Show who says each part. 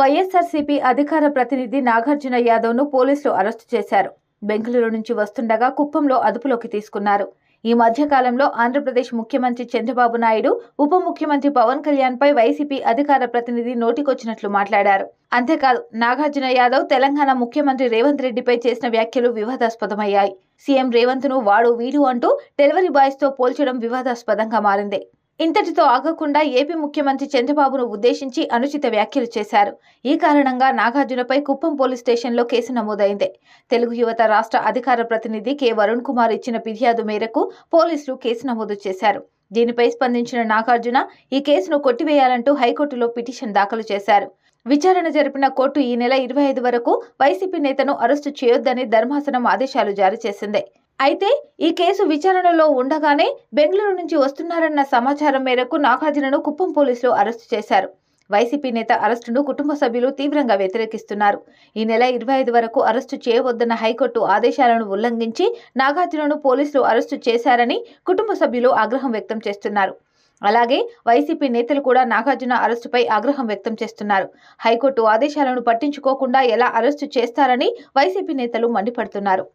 Speaker 1: వైఎస్ఆర్సీపీ అధికార ప్రతినిధి నాగార్జున యాదవ్ను పోలీసులు అరెస్టు చేశారు. బెంగళూరు నుంచి వస్తుండగా కుప్పంలో అదుపులోకి తీసుకున్నారు. ఈ మధ్యకాలంలో ఆంధ్రప్రదేశ్ ముఖ్యమంత్రి చంద్రబాబు నాయుడు ఉప ముఖ్యమంత్రి పవన్ కళ్యాణ్ పై వైసీపీ అధికార ప్రతినిధి నోటికొచ్చినట్లు మాట్లాడారు. అంతేకాదు నాగార్జున యాదవ్ తెలంగాణ ముఖ్యమంత్రి రేవంత్ రెడ్డిపై చేసిన వ్యాఖ్యలు వివాదాస్పదమయ్యాయి. సీఎం రేవంత్ను వాడు వీడు అంటూ డెలివరీ బాయ్స్తో పోల్చడం వివాదాస్పదంగా మారింది. ఇంతటితో ఆగకుండా ఏపీ ముఖ్యమంత్రి చంద్రబాబును ఉద్దేశించి అనుచిత వ్యాఖ్యలు చేశారు. ఈ కారణంగా నాగార్జునపై కుప్పం పోలీస్ స్టేషన్లో కేసు నమోదైంది. తెలుగు యువత రాష్ట్ర అధికార ప్రతినిధి కె. వరుణ్ కుమార్ ఇచ్చిన ఫిర్యాదు మేరకు పోలీసులు కేసు నమోదు చేశారు. దీనిపై స్పందించిన నాగార్జున ఈ కేసును కొట్టివేయాలంటూ హైకోర్టులో పిటిషన్ దాఖలు చేశారు. విచారణ జరిపిన కోర్టు ఈ నెల ఇరవై ఐదు వరకు వైసీపీ నేతను అరెస్టు చేయొద్దని ధర్మాసనం ఆదేశాలు జారీ చేసింది. అయితే ఈ కేసు విచారణలో ఉండగానే బెంగళూరు నుంచి వస్తున్నారన్న సమాచారం మేరకు నాగార్జునను కుప్పం పోలీసులు అరెస్టు చేశారు. వైసీపీ నేత అరెస్టును కుటుంబ సభ్యులు తీవ్రంగా వ్యతిరేకిస్తున్నారు. ఈ నెల ఇరవై ఐదు వరకు అరెస్టు చేయవద్దన్న హైకోర్టు ఆదేశాలను ఉల్లంఘించి నాగార్జునను పోలీసులు అరెస్టు చేశారని కుటుంబ సభ్యులు ఆగ్రహం వ్యక్తం చేస్తున్నారు. అలాగే వైసీపీ నేతలు కూడా నాగార్జున అరెస్టుపై ఆగ్రహం వ్యక్తం చేస్తున్నారు. హైకోర్టు ఆదేశాలను పట్టించుకోకుండా ఎలా అరెస్టు చేస్తారని వైసీపీ నేతలు మండిపడుతున్నారు.